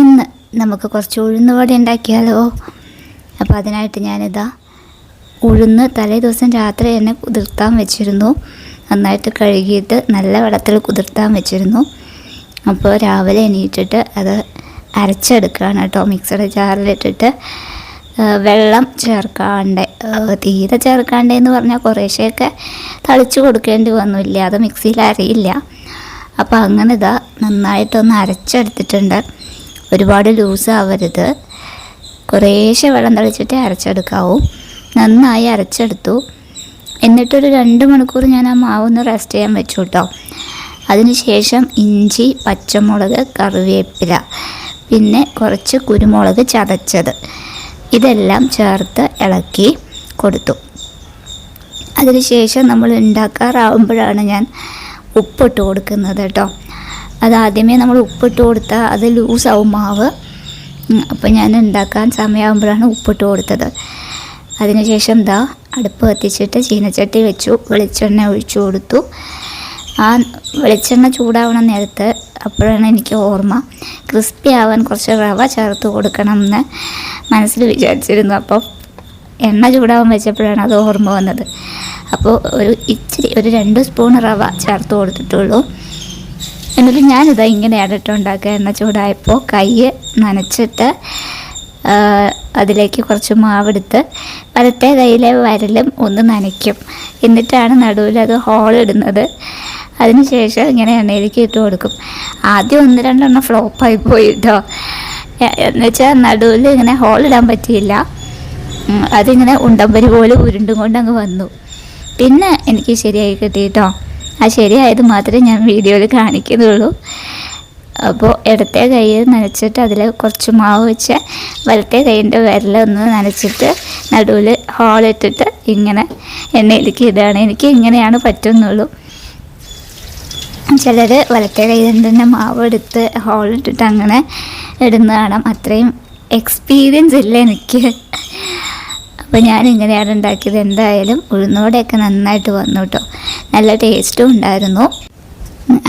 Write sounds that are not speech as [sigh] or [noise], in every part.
ഇന്ന് നമുക്ക് കുറച്ച് ഉഴുന്നുവട ഉണ്ടാക്കിയാലോ? അപ്പോൾ അതിനായിട്ട് ഞാനിതാ ഉഴുന്ന് തലേ ദിവസം രാത്രി തന്നെ കുതിർത്താൻ വെച്ചിരുന്നു. നന്നായിട്ട് കഴുകിയിട്ട് നല്ല വെള്ളത്തിൽ കുതിർത്താൻ വെച്ചിരുന്നു. അപ്പോൾ രാവിലെ എണീറ്റിട്ട് അത് അരച്ചെടുക്കുകയാണ് കേട്ടോ. മിക്സഡ് ജാറിലിട്ടിട്ട് വെള്ളം ചേർക്കാണ്ട് തീരെ ചേർക്കാണ്ട് എന്ന് പറഞ്ഞാൽ കുറേശ്ശെയൊക്കെ തളിച്ചു കൊടുക്കേണ്ടി വന്നില്ല. അത് മിക്സിയിൽ അരയില്ല. അപ്പോൾ അങ്ങനെ ഇതാ നന്നായിട്ടൊന്ന് അരച്ചെടുത്തിട്ടുണ്ട്. ഒരുപാട് ലൂസ് ആവരുത് കുറേശ്ശെ വെള്ളം തളിച്ചിട്ട് അരച്ചെടുക്കാവൂ. നന്നായി അരച്ചെടുത്തു. എന്നിട്ടൊരു രണ്ട് മണിക്കൂർ ഞാൻ ആ മാവൊന്ന് റെസ്റ്റ് ചെയ്യാൻ വെച്ചു കേട്ടോ അതിനുശേഷം ഇഞ്ചി പച്ചമുളക് കറിവേപ്പില പിന്നെ കുറച്ച് കുരുമുളക് ചതച്ചത്. ഇതെല്ലാം ചേർത്ത് ഇളക്കി കൊടുത്തു. അതിനുശേഷം നമ്മൾ ഉണ്ടാക്കാറാവുമ്പോഴാണ് ഞാൻ ഉപ്പിട്ട് കൊടുക്കുന്നത് കേട്ടോ. അത് ആദ്യമേ നമ്മൾ ഉപ്പിട്ട് കൊടുത്താൽ അത് ലൂസാവും മാവ്. അപ്പോൾ ഞാൻ ഉണ്ടാക്കാൻ സമയമാകുമ്പോഴാണ് ഉപ്പിട്ട് കൊടുത്തത്. അതിനുശേഷം ദാ അടുപ്പ് കത്തിച്ചിട്ട് ചീനച്ചട്ടി വെച്ചു വെളിച്ചെണ്ണ ഒഴിച്ചു കൊടുത്തു. ആ വെളിച്ചെണ്ണ ചൂടാവണ നേരത്ത് അപ്പോഴാണ് എനിക്ക് ഓർമ്മ. ക്രിസ്പി ആവാൻ കുറച്ച് റവ ചേർത്ത് കൊടുക്കണം എന്ന് മനസ്സിൽ വിചാരിച്ചിരുന്നു. അപ്പോൾ എണ്ണ ചൂടാവാൻ വെച്ചപ്പോഴാണ് അത് ഓർമ്മ വന്നത്. അപ്പോൾ ഒരു ഇച്ചിരി ഒരു രണ്ട് സ്പൂൺ റവ ചേർത്ത് കൊടുത്തിട്ടുള്ളൂ. എന്നിട്ട് ഞാനിതാ ഇങ്ങനെയാണ് കേട്ടോ ഉണ്ടാക്കുക എണ്ണ ചൂടായപ്പോൾ കൈ നനച്ചിട്ട് അതിലേക്ക് കുറച്ച് മാവെടുത്ത് വലത്തെ കയ്യിലെ വരലും ഒന്ന് നനയ്ക്കും. എന്നിട്ടാണ് നടുവിൽ അത് ഹോൾ ഇടുന്നത്. അതിനുശേഷം ഇങ്ങനെ എണ്ണയിലേക്ക് ഇട്ട് കൊടുക്കും. ആദ്യം ഒന്ന് രണ്ടെണ്ണം ഫ്ലോപ്പായി പോയി കേട്ടോ എന്നുവെച്ചാൽ നടുവിൽ ഇങ്ങനെ ഹോളിടാൻ പറ്റിയില്ല. അതിങ്ങനെ ഉണ്ടമ്പരി പോലെ ഉരുണ്ടും കൊണ്ട് അങ്ങ് വന്നു. പിന്നെ എനിക്ക് ശരിയായി കിട്ടി കേട്ടോ ആ ശരിയായത് മാത്രമേ ഞാൻ വീഡിയോയിൽ കാണിക്കുന്നുള്ളൂ. അപ്പോൾ ഇടത്തെ കൈ നനച്ചിട്ട് അതിൽ കുറച്ച് മാവ് വെച്ച് വലത്തെ കൈയിന്റെ വിരലൊന്ന് നനച്ചിട്ട് നടുവിൽ ഹോളിട്ടിട്ട് ഇങ്ങനെ എണ്ണയിലേക്ക് ഇടുകയാണ്. എനിക്ക് ഇങ്ങനെയാണ് പറ്റുന്നുള്ളൂ. ചിലർ വലത്തെ കൈയിൽ തന്നെ മാവ് എടുത്ത് ഹോളിട്ടിട്ട് അങ്ങനെ ഇടുന്നതാണ് അത്രയും എക്സ്പീരിയൻസ് ഇല്ല എനിക്ക്. അപ്പോൾ ഞാൻ ഇങ്ങനെയാണ് ഉണ്ടാക്കിയത്. എന്തായാലും ഉഴുന്നോടെയൊക്കെ നന്നായിട്ട് വന്നു നല്ല ടേസ്റ്റും ഉണ്ടായിരുന്നു.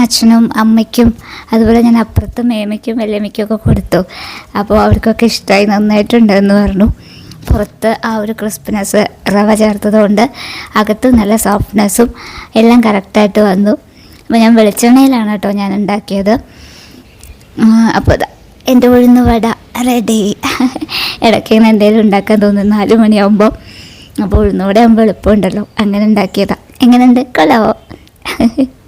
അച്ഛനും അമ്മയ്ക്കും അതുപോലെ ഞാൻ അപ്പുറത്ത് മേമയ്ക്കും വല്യമ്മയ്ക്കും ഒക്കെ കൊടുത്തു. അപ്പോൾ അവർക്കൊക്കെ ഇഷ്ടമായി നന്നായിട്ടുണ്ടെന്ന് പറഞ്ഞു. പുറത്ത് ആ ഒരു ക്രിസ്പിനെസ് റവ ചേർത്തതുകൊണ്ട് അകത്ത് നല്ല സോഫ്റ്റ്നെസ്സും എല്ലാം കറക്റ്റായിട്ട് വന്നു. അപ്പോൾ ഞാൻ വെളിച്ചെണ്ണയിലാണ് കേട്ടോ ഞാൻ ഉണ്ടാക്കിയത്. അപ്പോൾ എന്റെ ഉഴുന്ന് വട റെഡി ഇടയ്ക്ക് ഇങ്ങനെ എന്തെങ്കിലും ഉണ്ടാക്കാൻ തോന്നുന്നു. നാല് മണിയാകുമ്പോൾ അപ്പോൾ ഉഴുന്ന് വട ആകുമ്പോൾ എളുപ്പമുണ്ടല്ലോ. അങ്ങനെ ഉണ്ടാക്കിയതാണ് എങ്ങനെയുണ്ട് കൊള്ളാവോ [laughs]